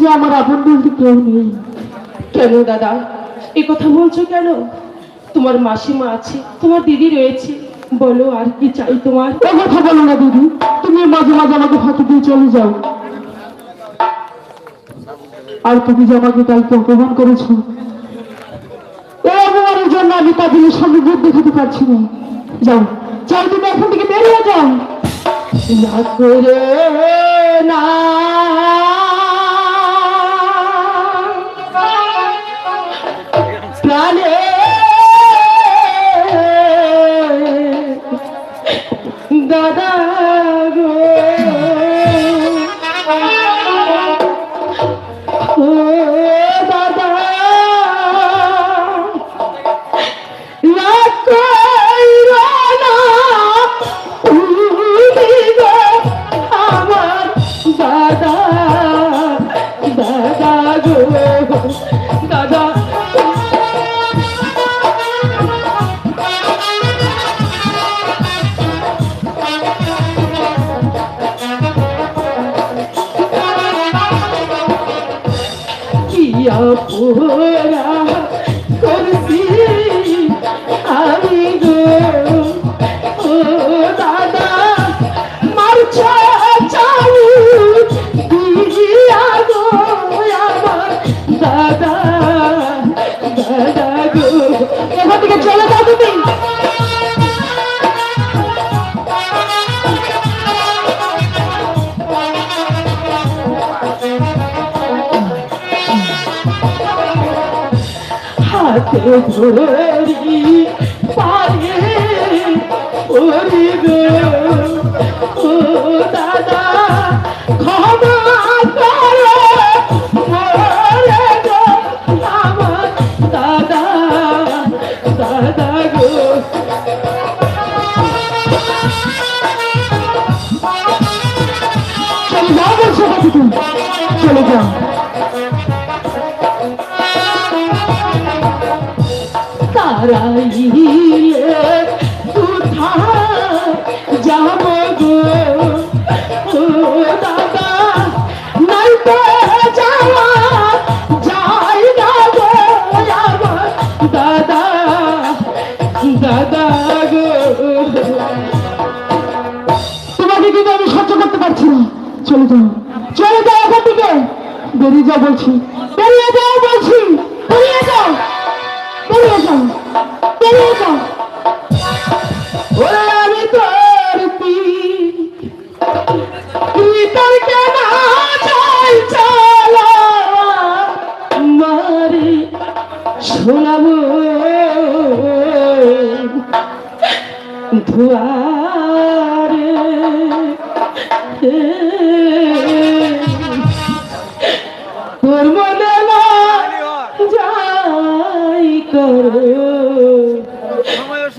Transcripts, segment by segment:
যে আমার আপন বলতে কেউ নেই। কেন দাদা? এ কথা বলছো কেন? তোমার মাসিমা আছে তোমার দিদি রয়েছে। বলো আর কি চাই তোমার? ও কথা বলো না দিদি তুমি মাঝে মাঝে আমাকে ফাঁকি দিয়ে চলে যাও। আর তুমি যে আমাকে কালকে অপমান করেছ এই অপমানের জন্য আমি তাদের সামনে মুখ দেখাতে পারছি না। যাও যাও তুমি এখান থেকে বেরিয়ে যাও। না করে না কিয়া পোরা করছি হাতে ধরি পায়ে ওরে গো ও দাদা ক্ষমা করো ওরে গো আমার দাদা দাদা গো চলে যাও। চলে যাও এখান থেকে। বেরিয়ে যাও বলছি। বেরিয়ে যাও বলছি। বেরিয়ে যাও। বেরিয়ে যাও। বেরিয়ে যাও। ওরে আমি তোর ধুয়ারে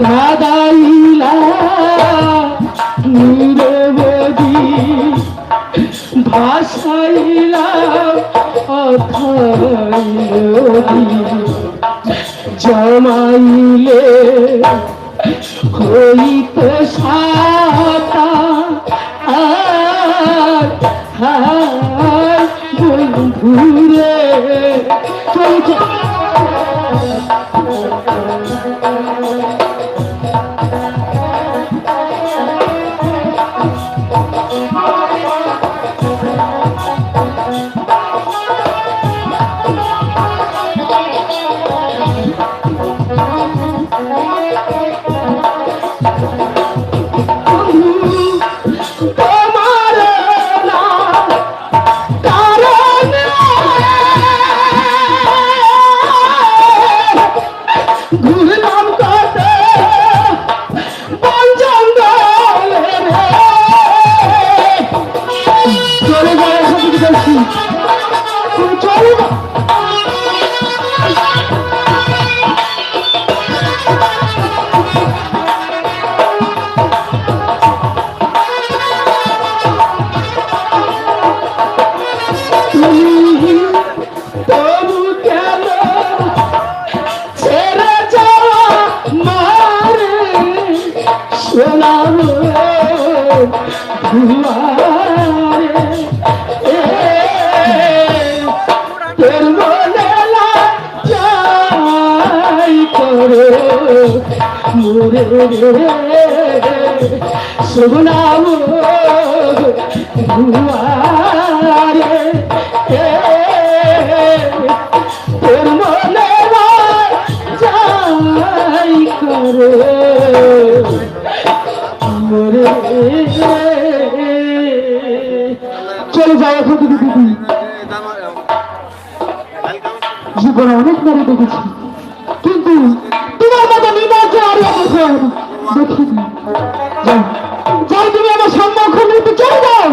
কাদাইলা নিরবধি ভাসাইলা অথাইলি জমাইলে হইত সাতা হার বন্ধুরে চলে মুরে সুগুনা মুরে তোর মনে যাই করে চলে যায় দিদি জীবনে অনেক মেরে দেখেছি আমি এখন দেখি যাও। যাও তুমি আমার সম্মুখ চলে যাও।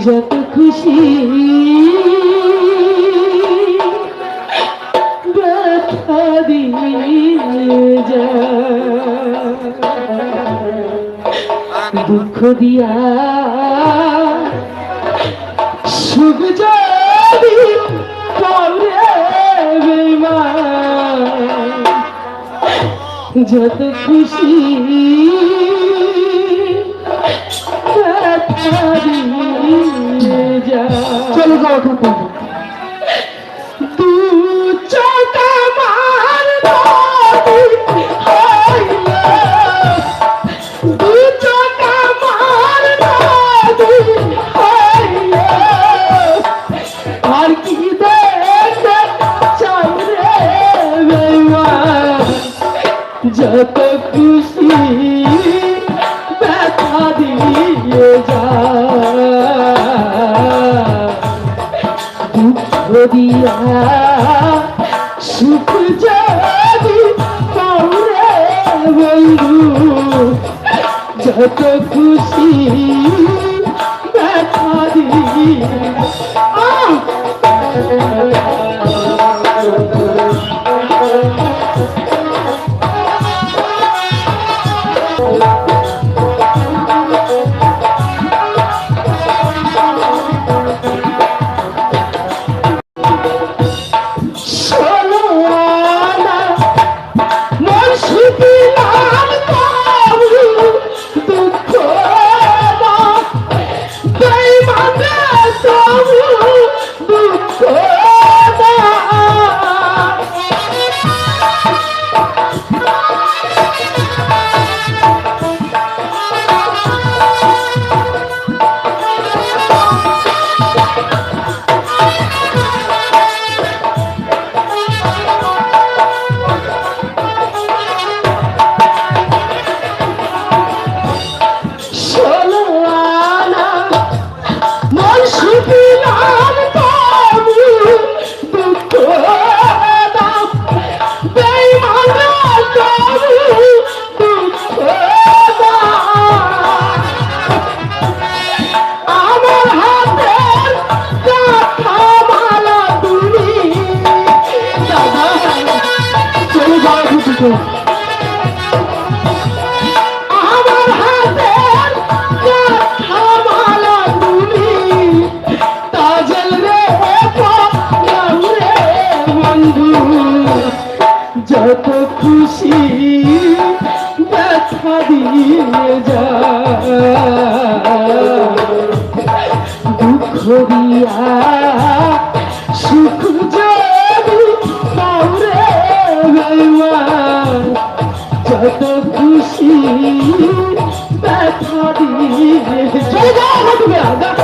যত খুশি। ব্যথা দিয়ে যা। দুঃখ দিয়া সুখ যদি করে যত খুশি ব্যথা দিয়ে চলে যাওয়া দিয়া সুখ যদি কাউরে বন্ধু যত খুশি দেখা দিয়া। আচ্ছা, কথা দিয়ে চলে যাও মধুবেরা